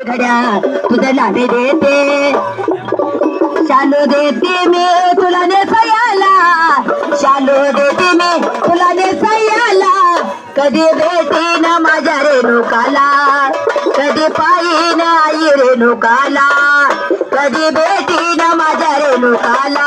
घड्या तुझं लाने देते शालू देते मी तुला नेसायाला. शालू देते मी तुला नेसायाला. कधी भेटी ना माझ्या रेणुकाला कधी पायी ना आई रेणुकाला कधी भेटी ना माझ्या रेणुकाला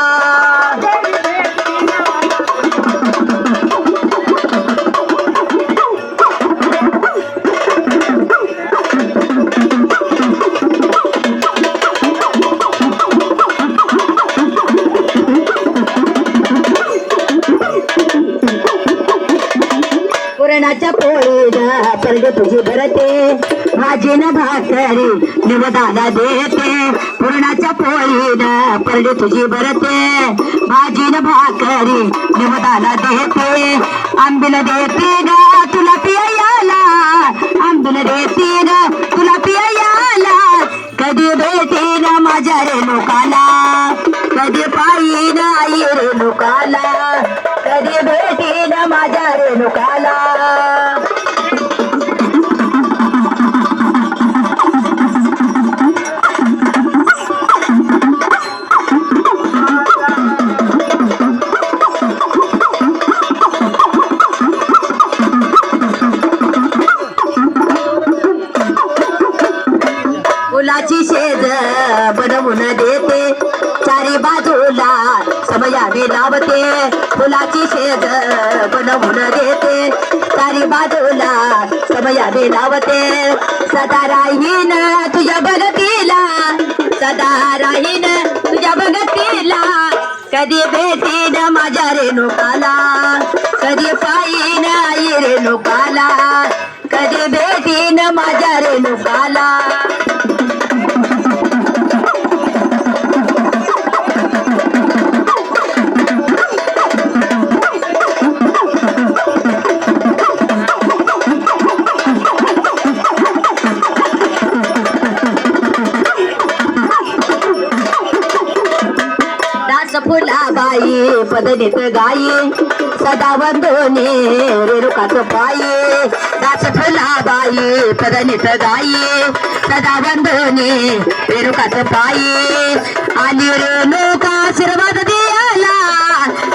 पुरणाच्या पोळीला परड तुझी भरते. भाजी न भाकरी निवदाला देते. पुरणाच्या पोळीला परड तुझी भरते. भाजी न भाकरी निवदाला देते. आंबील देते ग तुला पियाला. आंबील देते ग तुला पियाला. कधी भेटी ना माझ्या रे कधी समयावी लावते फुलाची शेज बनवून देते. तारी बाजूला समयाने लावते. सदा राहीन तुझ्या भगतीला सदा राहीन तुझ्या भगतीला कधी भेटीन माझ्या रेणुकाला. कधी पायीन आई रेणुकाला. कधी भेटीन माझ्या रेणुकाला. फुलाबाई पदनीत गाई सदा वंदोने रेणुकाच पायी. दास फुलाबाई पदनीत गाई सदा वंदोने रेणुकाच पायी. आली रेणुका आशीर्वाद दियाला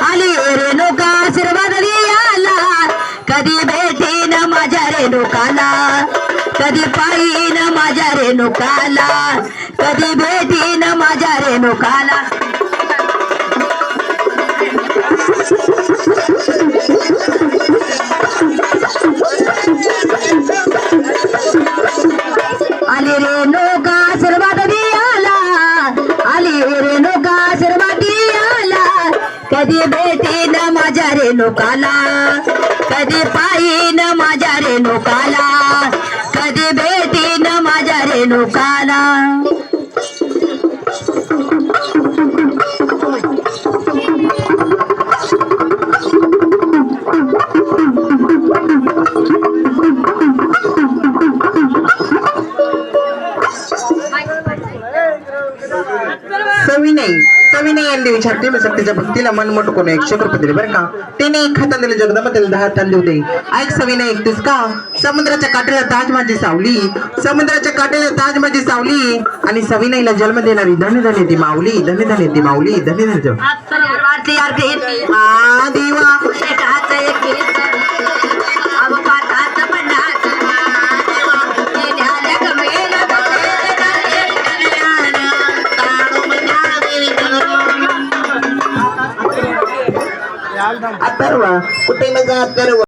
आली रेणुका आशीर्वाद दियाला कधी भेटीन माझ्या रेणुकाला कधी पायीन माझ्या रेणुकाला कधी भेटीन माझ्या रेणुकाला. कधी रेणुका न दियाला. आली रेणुका कधी भेटीन माझ्या रेणुकाला कधी पायीन माझ्या रेणुकाला कधी भेटीन माझ्या रेणुकाला सविनय सविनय यांनी विचारते मी सक्तीच्या भक्तीला मन मोठ कोण एकशे रुपये दिले. बरं का? त्याने एक हातात दिले जगदंबा त्याला दहा हातात दे ऐक सविनय ऐकतेस का? समुद्राच्या काठेला ताज माझी सावली. समुद्राच्या काठेला ताज माझी सावली. आणि सविनयला जन्म देणारी धन्य धन्य ती माऊली धन्य धन्य ती माऊली आ देवा. At dalawa, ah, kung tayo mag-dalawa,